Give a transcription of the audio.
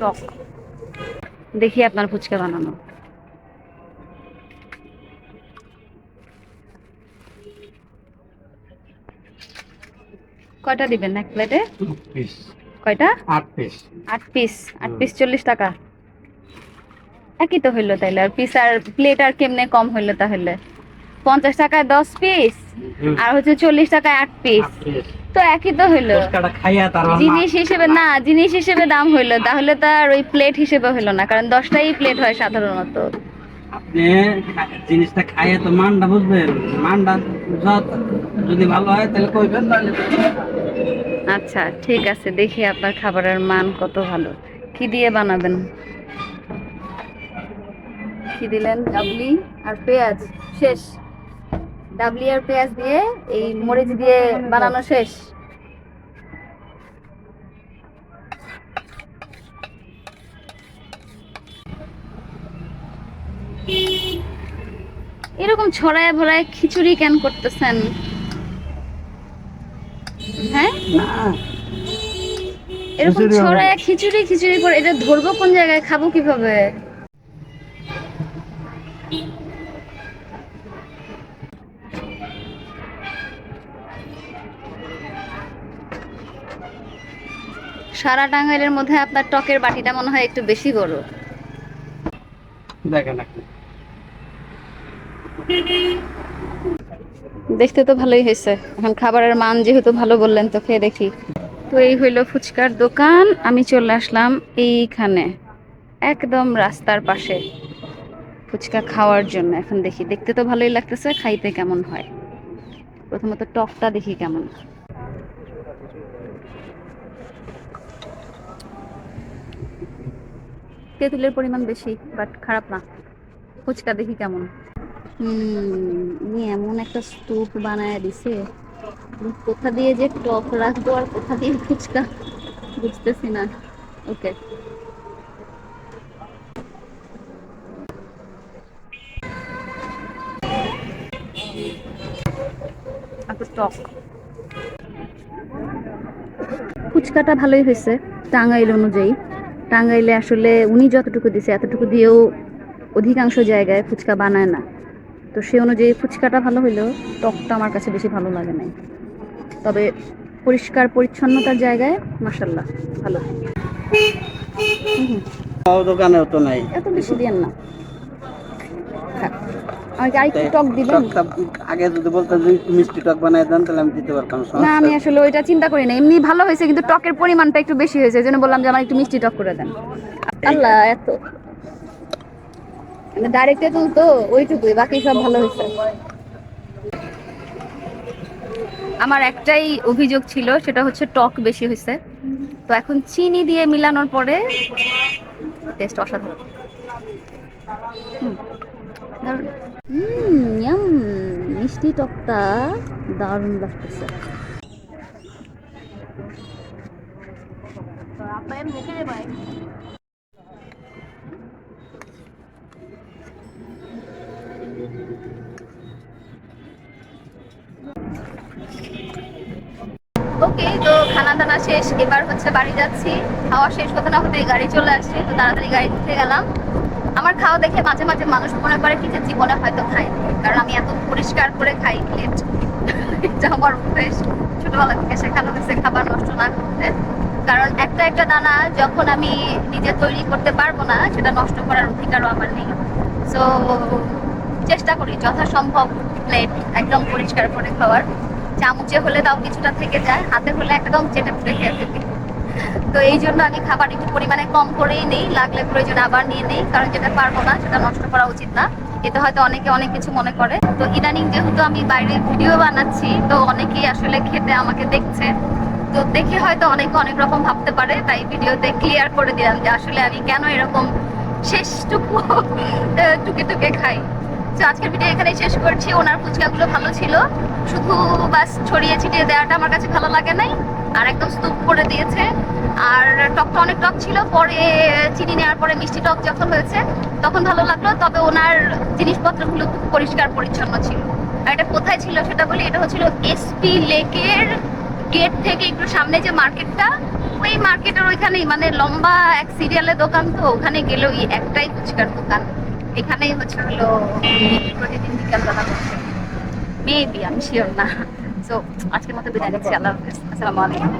টক দেখি আপনার ফুচকা বানানো। কয়টা দিবেন এক প্লেটে? কয়টা? আট পিস আট পিস আট পিস চল্লিশ টাকা। একই তো হইল তাইলে। আর পিস আর প্লেট আর কেমনে কম হইল তাহলে? পঞ্চাশ টাকায় দশ পিস আর হচ্ছে চল্লিশ টাকায় আট আট পিস তো একই তো হইল। জিনিস হিসেবে না জিনিস হিসেবে দাম হইল। তাহলে তো আর ওই প্লেট হিসেবে হইল না কারণ দশটাই প্লেট হয় সাধারণত। আপনি জিনিসটা খাইয়ে তো মানটা বুঝবেন মানটা যদি ভালো হয় তাহলে কইবেন তাহলে আচ্ছা ঠিক আছে দেখি আপনার খাবারের মান কত ভালো। কি দিয়ে বানাবেন? কি দিলেন? ডাবলি আর পেঁয়াজ। শেষ। ডাবলি আর পেঁয়াজ দিয়ে এই মরিচ দিয়ে বানানো শেষ। এরকম ছড়ায় ভরায় খিচুড়ি কেন করতেছেন? হ্যাঁ? এরকম ছড়ায় খিচুড়ি খিচুড়ি করে এটা ধরবো কোন জায়গায়? খাব কীভাবে? সারা টাঙ্গাইলের মধ্যে আপনার টকের বাটিটা মনে হয় একটু বেশি বড়। দেখেন দেখতে তো ভালোই হয়েছে। এখন খাবারের মান যেহেতু ভালো বললেন তো খেয়ে দেখি। তো এই হইল ফুচকার দোকান। আমি চলে আসলাম এইখানে একদম রাস্তার পাশে। ফুচকা খাওয়ার জন্য। এখন দেখি দেখতে তো ভালোই লাগতেছে খাইতে কেমন হয়? প্রথমত টকটা দেখি কেমন। তেঁতুলের পরিমাণ বেশি বাট খারাপ না। ফুচকা দেখি কেমন। এমন একটা স্তূপ বানায় দিছে। কোথা দিয়ে যে টক রাখব আর কোথা দিয়ে ফুচকা বুঝতেছি না। ওকে টক। ফুচকাটা ভালোই হয়েছে টাঙ্গাইল অনুযায়ী। টাঙ্গাইলে আসলে উনি যতটুকু দিছে এতটুকু দিয়েও অধিকাংশ জায়গায় ফুচকা বানায় না। তো সে অনুযায়ী ফুচকাটা ভালো হইলেও টকটা আমার কাছে বেশি ভালো লাগে নাই। তবে পরিষ্কার পরিচ্ছন্নতার জায়গায় মাসাল্লাহ ভালো। দোকানেও তো নাই। এত বেশি দিয়েন না। আমাকে আরেকটু টক দিবেন? আগে যদি বলতেন যে মিষ্টি টক বানাই দেন তাহলে আমি দিতে পারতাম না আমি আসলে ওইটা চিন্তা করি না। এমনি ভালো হয়েছে কিন্তু টকের পরিমাণটা একটু বেশি হয়েছে বললাম যে আমার একটু মিষ্টি টক করে দেন। আল্লাহ এত। ডাইরেক্ট তেঁতুল তো ওইটুকুই বাকি সব ভালো হয়েছে। আমার একটাই অভিযোগ ছিল সেটা হচ্ছে টক বেশি হয়েছে। তো এখন চিনি দিয়ে মিলানোর পরে টেস্ট অসাধারণ। হুম, মিষ্টি টকটা দারুণ লাগতেছে। ওকে তো খানা দানা শেষ, এবার হচ্ছে বাড়ি যাচ্ছি। খাওয়া শেষ হতে না হতে গাড়ি চলে আসছে, তো তাড়াতাড়ি গাড়ি উঠে গেলাম। আমার খাওয়া দেখে মাঝে মাঝে মানুষ মনে করে কি যে জীবনে হয়তো খাই কারণ আমি এত পরিষ্কার করে খাই প্লেট এটা আমার অভ্যেস। ছোটবেলা থেকে শেখানো হয়েছে খাবার নষ্ট না করতে। কারণ একটা একটা দানা যখন আমি নিজে তৈরি করতে পারব না, সেটা নষ্ট করার অধিকারও আমার নেই। সো চেষ্টা করি যথাসম্ভব প্লেট একদম পরিষ্কার করে খাওয়ার। চামচে হলে তাও কিছুটা থেকে যায়, হাতে হলে একদম চেটে পুটে খেয়ে ফেলি। তো এই জন্য আমি খাবার একটু পরিমাণে কম করেই নেই লাগলে প্রয়োজন আবার নিয়ে নেই, কারণ যেটা পারব না, সেটা নষ্ট করা উচিত না। এতে হয়তো অনেকে অনেক কিছু মনে করে। তো ইদানিং যেহেতু আমি বাইরে ভিডিও বানাচ্ছি, তো অনেকেই আসলে খেতে আমাকে দেখছে। তো দেখে হয়তো অনেকে অনেক রকম ভাবতে পারে, তাই ভিডিওতে ক্লিয়ার করে দিলাম যে আসলে আমি কেন এরকম শেষটুকু টুকে টুকে খাই। তো আজকের ভিডিও এখানে শেষ করছি। ওনার ফুচকাগুলো ভালো ছিল। শুধু বাস ছড়িয়ে ছিটিয়ে দেওয়াটা আমার কাছে ভালো লাগে নাই, আর একদম স্তূপ করে দিয়েছে। আর টকটা অনেক টক ছিল, পরে চিনি নেওয়ার পরে মিষ্টি টক যখন হয়েছে, তখন ভালো লাগল, তবে ওনার জিনিসপত্রগুলো খুব পরিষ্কার পরিচ্ছন্ন ছিল। আর এটা কোথায় ছিল সেটা বলি, এটা হচ্ছিল এসপি লেকের গেট থেকে একটু সামনে যে মার্কেটটা, ওই মার্কেটের ওইখানেই মানে লম্বা এক সিরিয়ালের দোকান তো, ওখানে গেলেও একটাই ফুচকার দোকান। এখানেই হচ্ছে হলো প্রতিদিন বিকালবেলা বসে মেবি আমি শিওর না। তো আজকের মতো বিদায় নিচ্ছি, আল্লাহ হাফেজ। আসসালামু আলাইকুম।